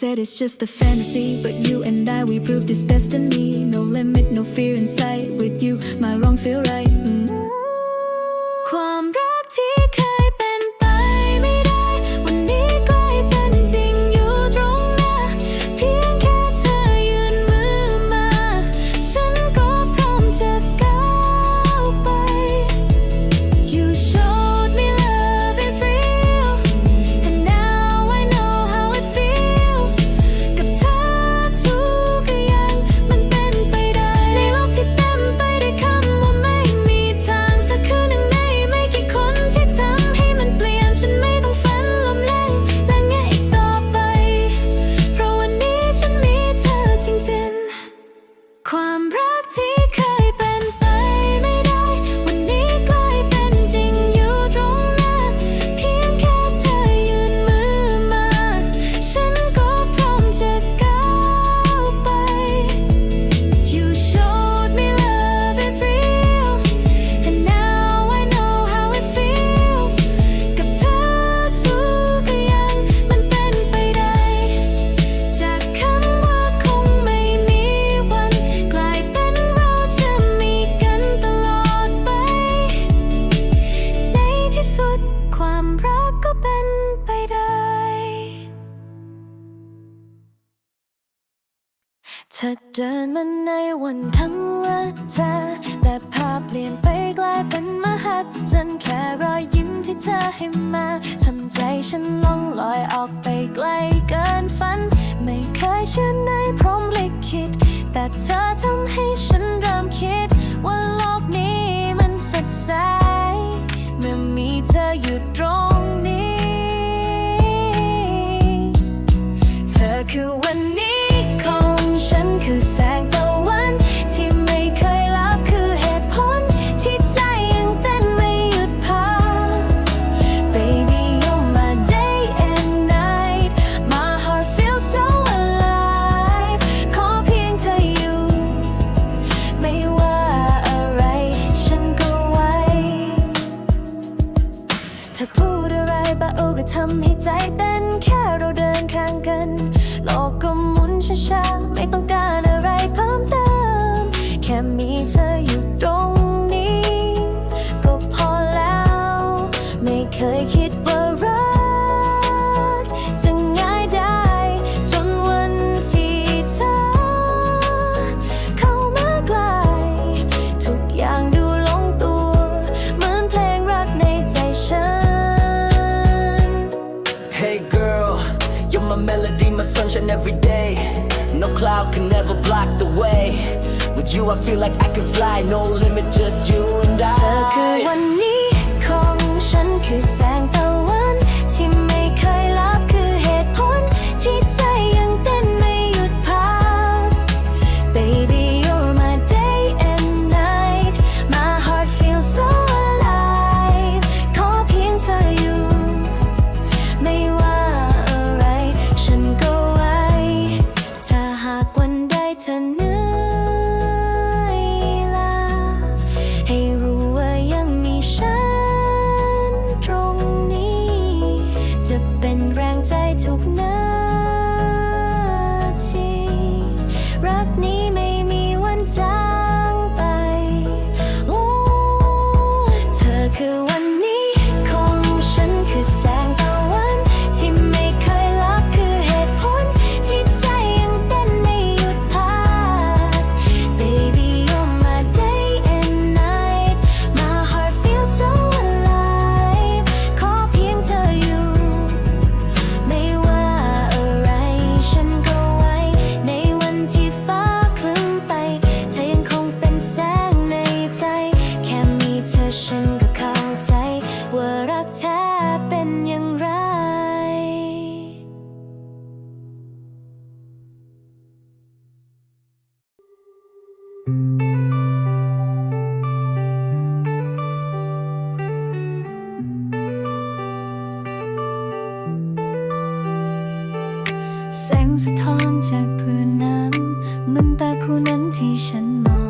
said it's just a fantasy But you and I, we proved it's destiny. No limit, no fear in sight. จอมันในวันทำละเธอแต่ภาพเปลี่ยนไปกลายเป็นมหัศจรรย์แค่รอยยิ้มที่เธอให้มาทำใจฉันลองลอยออกไปไกล sunshine every day. No cloud can ever block the way. With you I feel like I can fly. No limit just you and I. 再走不 แสงสะท้อนจากพื้นน้ำมันตาคู่นั้นที่ฉันมอง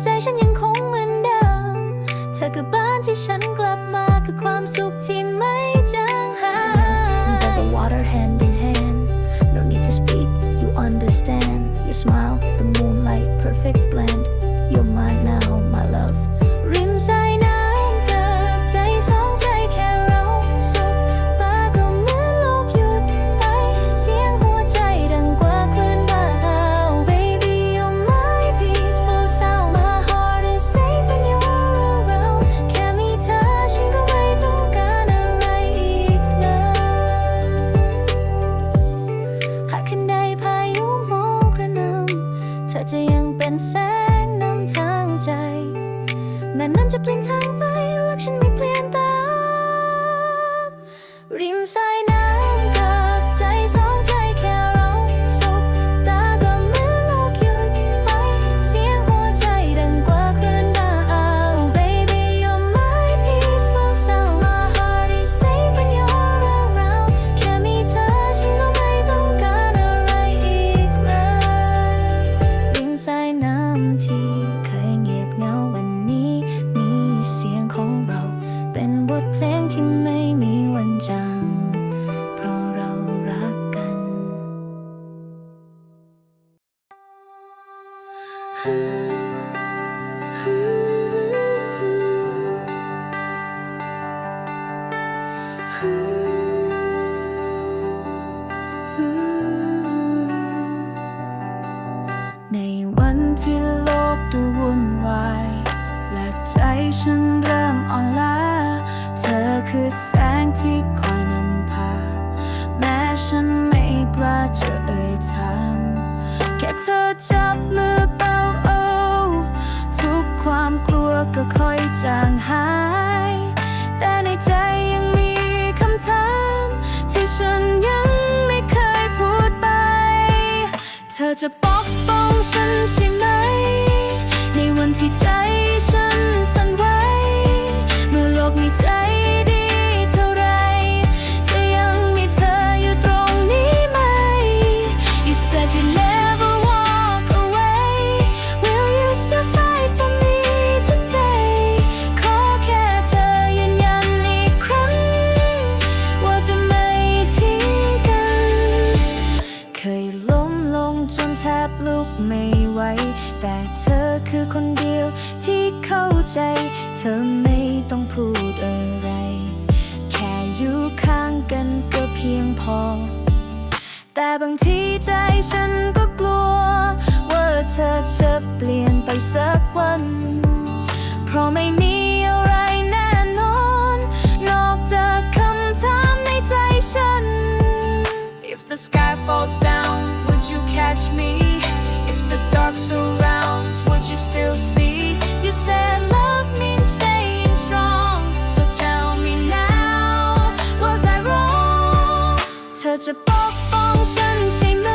ใจฉันยังคงเหมือนเดิม เธอคือบ้านที่ฉัน ในวันที่โลกดูวุ่นวาย และใจฉันเริ่มอ่อนล้า เธอคือแสงที่คอยนำพา แม้ฉันไม่กล้าจะเอ่ยถาแค่เธอจับมือ จางหาย แต่ในใจยังมีคำถาม ที่ฉันยังไม่เคยพูดไป เธอจะปกป้องฉันใช่ไหม ในวันที่ใจฉันสั่น พอ แต่บางทีใจฉันก็กลัว ว่าเธอจะเปลี่ยนไปสักวัน เพราะไม่มีอะไรแน่นอน นอกจากคำถามในใจฉัน If the sky falls down would you catch me If the dark surrounds would you still see You said love means staying strong จะปกป้องฉันใช่ไหม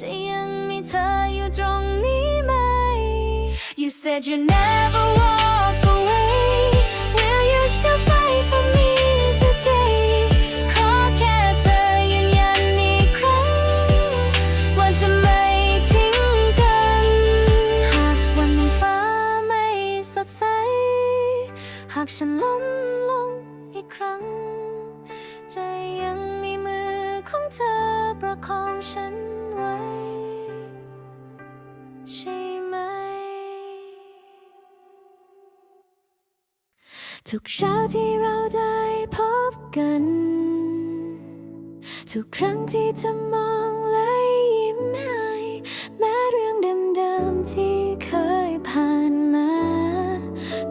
จะยังมีเธออยู่ตรงนี้ไหม You said you never walk away Will you still fight for me today ขอแค่เธอยืนยันอีกครั้งว่าจะไม่ทิ้งกัน หากวันฟ้าไม่สดใส หากฉันล้มลงอีกครั้ง จะยังมีมือของเธอประคองฉัน ว้ ใช่ไหม ทุกเช้าที่เราได้พบกัน ทุกครั้งที่เธอมองและยิ้มให้แม้เรื่องเดิมๆที่เคยผ่านมา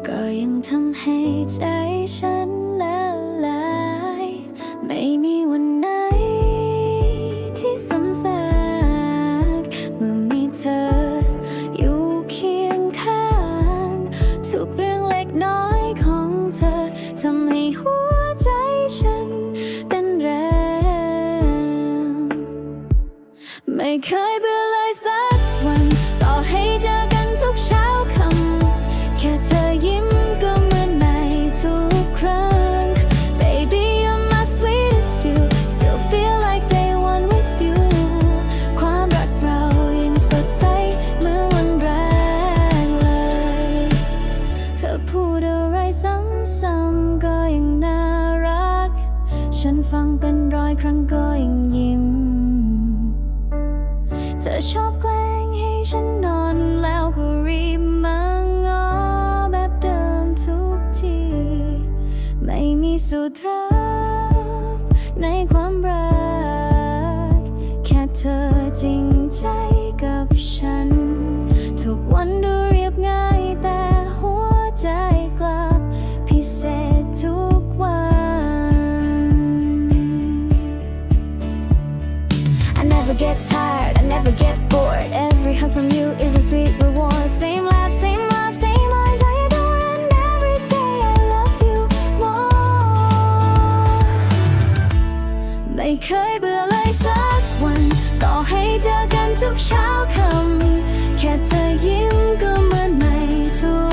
ก็ยังทำให้ใจฉัน ใจกับฉัน ทุกวันดูเรียบง่ายแต่หัวใจกลับพิเศษทุกวัน I never get tired, I never get bored. Every hug from you is a sweet reward. Same laugh, same love, same eyes I adore, and every day I love you more. ไม่เคยเบื่อเลยสักวัน ต่อให้เจอกัน ทุกเช้าคำแค่เธอยิ้มก็เหมือนไม่ทุก